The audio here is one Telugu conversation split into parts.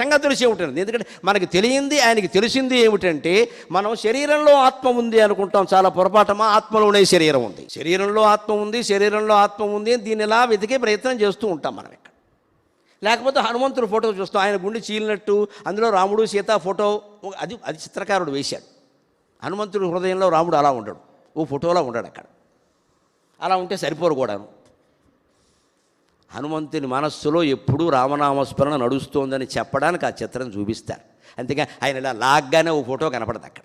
స్పష్టంగా తెలిసి ఏమిటండి? ఎందుకంటే మనకి తెలియంది ఆయనకి తెలిసింది ఏమిటంటే మనం శరీరంలో ఆత్మ ఉంది అనుకుంటాం చాలా పొరపాటమా? ఆత్మలోనే శరీరం ఉంది. శరీరంలో ఆత్మ ఉంది శరీరంలో ఆత్మ ఉంది అని దీన్ని ఇలా వెతికే ప్రయత్నం చేస్తూ ఉంటాం మనం ఇక్కడ. లేకపోతే హనుమంతుడు ఫోటో చూస్తాం ఆయన గుండె చీలినట్టు అందులో రాముడు సీత ఫోటో అది అది చిత్రకారుడు వేశాడు. హనుమంతుడు హృదయంలో రాముడు అలా ఉండడు. ఓ ఫోటోలా ఉండడు అక్కడ. అలా ఉంటే సరిపోరు కూడాను. హనుమంతుని మనస్సులో ఎప్పుడూ రామనామస్మరణ నడుస్తోందని చెప్పడానికి ఆ చిత్రం చూపిస్తారు. అంతేగా ఆయన ఇలా లాగ్గానే ఓ ఫోటో కనపడదు అక్కడ.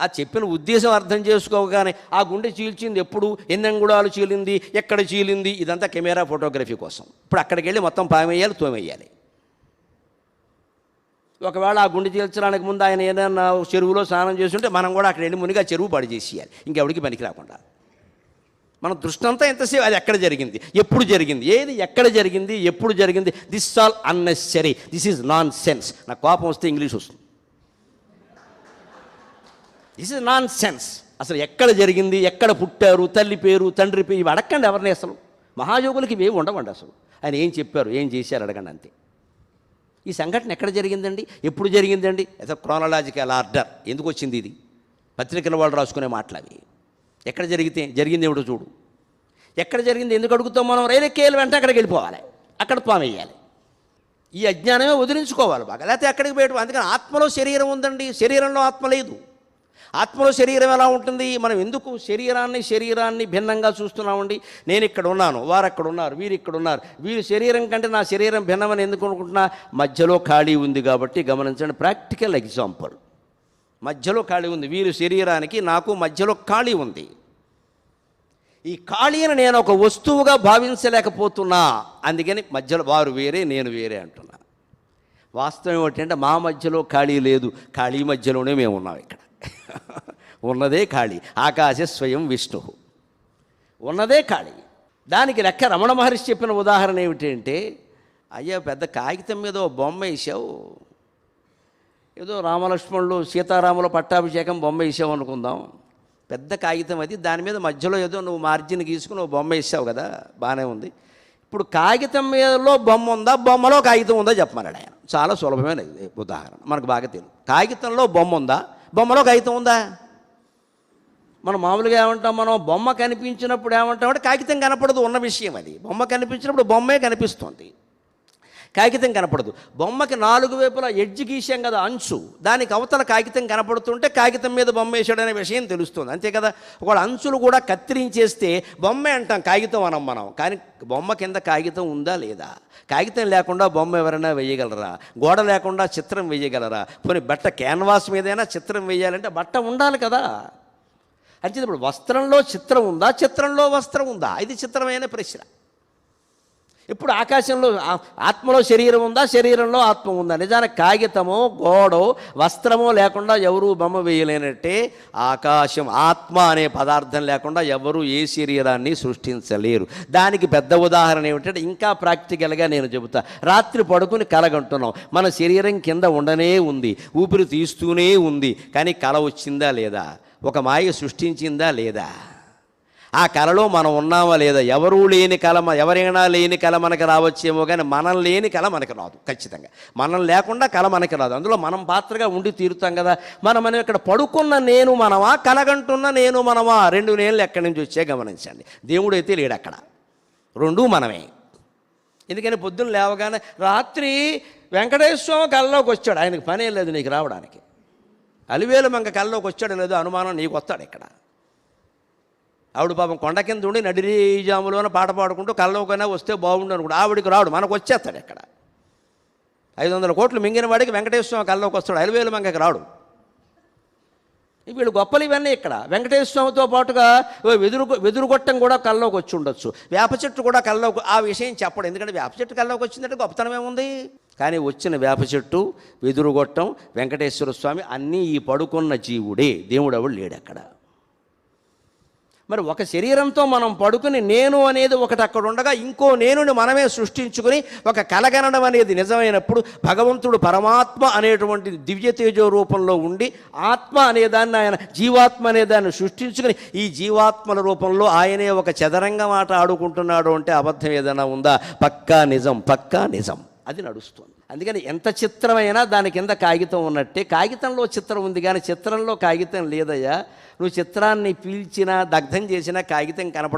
ఆ చెప్పిన ఉద్దేశం అర్థం చేసుకోగానే ఆ గుండె చీల్చింది ఎప్పుడు? ఎన్ని చీలింది? ఎక్కడ చీలింది? ఇదంతా కెమెరా ఫోటోగ్రఫీ కోసం. ఇప్పుడు అక్కడికి వెళ్ళి మొత్తం పామేయాలి తోమేయాలి. ఒకవేళ ఆ గుండె చీల్చడానికి ముందు ఆయన ఏదైనా చెరువులో స్నానం చేస్తుంటే మనం కూడా అక్కడ వెళ్ళి మునిగా చెరువు పాడు చేసేయాలి. ఇంకెవడికి పనికి రాకుండా. మన దృష్టి అంతా ఎంతసేపు? అది ఎక్కడ జరిగింది? ఎప్పుడు జరిగింది? ఏది ఎక్కడ జరిగింది? ఎప్పుడు జరిగింది? This all unnecessary this is nonsense నాకు కోపం వస్తే ఇంగ్లీష్ వస్తుంది. దిస్ ఇస్ నాన్ సెన్స్ అసలు ఎక్కడ జరిగింది? ఎక్కడ పుట్టారు? తల్లి పేరు తండ్రి పేరు ఇవి అడగండి ఎవరిని అసలు. మహాయోగులకి ఇవేవి ఉండవండి అసలు. ఆయన ఏం చెప్పారు? ఏం చేశారు? అడగండి అంతే. ఈ సంఘటన ఎక్కడ జరిగిందండి? ఎప్పుడు జరిగిందండి? ఏదో క్రోనలాజికల్ ఆర్డర్ ఎందుకు వచ్చింది ఇది? పత్రికల వాళ్ళు రాసుకునే మాటలు అవి. ఎక్కడ జరిగితే జరిగింది ఏమిటో చూడు. ఎక్కడ జరిగింది ఎందుకు అడుగుతాం మనం? రైలెక్కేయాలి వెంటనే అక్కడికి వెళ్ళిపోవాలి. అక్కడ పామేయాలి ఈ అజ్ఞానమే వదిలించుకోవాలి బాగా. లేకపోతే ఎక్కడికి పోయటం అందుకని ఆత్మలో శరీరం ఉందండి. శరీరంలో ఆత్మ లేదు. ఆత్మలో శరీరం ఎలా ఉంటుంది? మనం ఎందుకు శరీరాన్ని శరీరాన్ని భిన్నంగా చూస్తున్నామండి? నేను ఇక్కడ ఉన్నాను వారు అక్కడ ఉన్నారు వీరు ఇక్కడ ఉన్నారు. వీరి శరీరం కంటే నా శరీరం భిన్నమని ఎందుకు అనుకుంటున్నా? మధ్యలో ఖాళీ ఉంది కాబట్టి గమనించండి. ప్రాక్టికల్ ఎగ్జాంపుల్ మధ్యలో ఖాళీ ఉంది. వీరి శరీరానికి నాకు మధ్యలో ఖాళీ ఉంది. ఈ ఖాళీని నేను ఒక వస్తువుగా భావించలేకపోతున్నా. అందుకని మధ్యలో వారు వేరే నేను వేరే అంటున్నా. వాస్తవం ఏమిటంటే మా మధ్యలో ఖాళీ లేదు. ఖాళీ మధ్యలోనే మేము ఉన్నాం ఇక్కడ. ఉన్నదే ఖాళీ. ఆకాశ స్వయం విష్ణు ఉన్నదే ఖాళీ. దానికి లెక్క రమణ మహర్షి చెప్పిన ఉదాహరణ ఏమిటంటే అయ్యా పెద్ద కాగితం మీద ఓ బొమ్మ వేసావు. ఏదో రామలక్ష్మణులు సీతారాముల పట్టాభిషేకం బొమ్మ వేసావు అనుకుందాం. పెద్ద కాగితం అది. దాని మీద మధ్యలో ఏదో నువ్వు మార్జిన్ గీసుకుని నువ్వు బొమ్మ వేసావు కదా బాగానే ఉంది. ఇప్పుడు కాగితం మీదలో బొమ్మ ఉందా బొమ్మలో కాగితం ఉందా చెప్పమన్నాడు ఆయన. చాలా సులభమైన ఉదాహరణ. మనకు బాగా తెలియదు కాగితంలో బొమ్మ ఉందా బొమ్మలో కాగితం ఉందా? మనం మామూలుగా ఏమంటాం మనం బొమ్మ కనిపించినప్పుడు ఏమంటామంటే కాగితం కనపడదు ఉన్న విషయం అది. బొమ్మ కనిపించినప్పుడు బొమ్మే కనిపిస్తుంది. కాగితం కనపడదు. బొమ్మకి నాలుగు వైపులా ఎడ్జ్ గీసాం కదా అంచు. దానికి అవతల కాగితం కనపడుతుంటే కాగితం మీద బొమ్మ వేసాడనే విషయం తెలుస్తుంది. అంతే కదా? ఒకవేళ అంచులు కూడా కత్తిరించేస్తే బొమ్మే అంటాం కాగితం అనం మనం. కానీ బొమ్మ కింద కాగితం ఉందా లేదా? కాగితం లేకుండా బొమ్మ ఎవరైనా వేయగలరా? గోడ లేకుండా చిత్రం వేయగలరా? పోనీ బట్ట క్యాన్వాస్ మీదైనా చిత్రం వేయాలంటే బట్ట ఉండాలి కదా. అంటే ఇప్పుడు వస్త్రంలో చిత్రం ఉందా? చిత్రంలో వస్త్రం ఉందా? ఇది చిత్రమైన ప్రశ్న. ఇప్పుడు ఆకాశంలో ఆత్మలో శరీరం ఉందా? శరీరంలో ఆత్మ ఉందా? నిజానికి కాగితమో గోడో వస్త్రమో లేకుండా ఎవరూ బొమ్మ వేయలేనట్టే ఆకాశం ఆత్మ అనే పదార్థం లేకుండా ఎవరు ఏ శరీరాన్ని సృష్టించలేరు. దానికి పెద్ద ఉదాహరణ ఏమిటంటే ఇంకా ప్రాక్టికల్గా నేను చెబుతా. రాత్రి పడుకుని కలగంటున్నాం. మన శరీరం కింద ఉండనే ఉంది. ఊపిరి తీస్తూనే ఉంది. కానీ కల వచ్చిందా లేదా? ఒక మాయ సృష్టించిందా లేదా? ఆ కళలో మనం ఉన్నామా లేదా? ఎవరూ లేని కళ ఎవరైనా లేని కళ మనకి రావచ్చేమో కానీ మనం లేని కళ మనకి రాదు ఖచ్చితంగా. మనం లేకుండా కళ మనకి రాదు. అందులో మనం పాత్రగా ఉండి తీరుతాం కదా. మనం మనం ఇక్కడ పడుకున్న నేను మనమా కలగంటున్న నేను మనమా రెండు నేళ్ళు ఎక్కడి నుంచి వచ్చే గమనించండి. దేవుడు అయితే లేడు అక్కడ. రెండూ మనమే. ఎందుకని పొద్దున్న లేవగానే రాత్రి వెంకటేశ్వర స్వామి కళ్ళలోకి వచ్చాడు. ఆయనకు పనే లేదు నీకు రావడానికి. అలివేలు మంగ కళ్ళలోకి వచ్చాడు లేదో అనుమానం నీకు వస్తాడు ఇక్కడ. ఆవిడ పాపం కొండ కింద ఉండి నడిరీజాములోన పాట పాడుకుంటూ కళ్ళలోకైనా వస్తే బాగుండు అనుకుంటా. ఆవిడికి రాడు మనకు వచ్చేస్తాడు ఇక్కడ ఐదు వందల కోట్లు మింగిన వాడికి వెంకటేశ్వర స్వామి కళ్ళలోకి వస్తాడు అలివేలు మంగకి రాడు. వీళ్ళు గొప్పలు ఇవన్నీ ఇక్కడ. వెంకటేశ్వర స్వామితో పాటుగా ఓ వెదురు వెదురుగొట్టం కూడా కల్లోకి వచ్చి ఉండొచ్చు. వేప చెట్టు కూడా కల్లోకి ఆ విషయం చెప్పడం. ఎందుకంటే వేప చెట్టు కల్లోకి వచ్చిందంటే గొప్పతనం ఏముంది? కానీ వచ్చిన వేప చెట్టు వెదురుగొట్టం వెంకటేశ్వర స్వామి అన్నీ ఈ పడుకున్న జీవుడే. దేవుడు ఎవడు లేడు అక్కడ. మరి ఒక శరీరంతో మనం పడుకుని నేను అనేది ఒకటి అక్కడ ఉండగా ఇంకో నేనుని మనమే సృష్టించుకుని ఒక కలగనడం అనేది నిజమైనప్పుడు భగవంతుడు పరమాత్మ అనేటువంటి దివ్య తేజో రూపంలో ఉండి ఆత్మ అనేదాన్ని ఆయన జీవాత్మ అనేదాన్ని సృష్టించుకుని ఈ జీవాత్మల రూపంలో ఆయనే ఒక చదరంగ మాట ఆడుకుంటున్నాడు అంటే అబద్ధం ఏదైనా ఉందా? పక్కా నిజం పక్కా నిజం. అది నడుస్తుంది. అందుకని ఎంత చిత్రమైనా దాని కింద కాగితం ఉన్నట్టే. కాగితంలో చిత్రం ఉంది కానీ చిత్రంలో కాగితం లేదయ్యా. నువ్వు చిత్రాన్ని పీల్చినా దగ్ధం చేసినా కాగితం కనపడ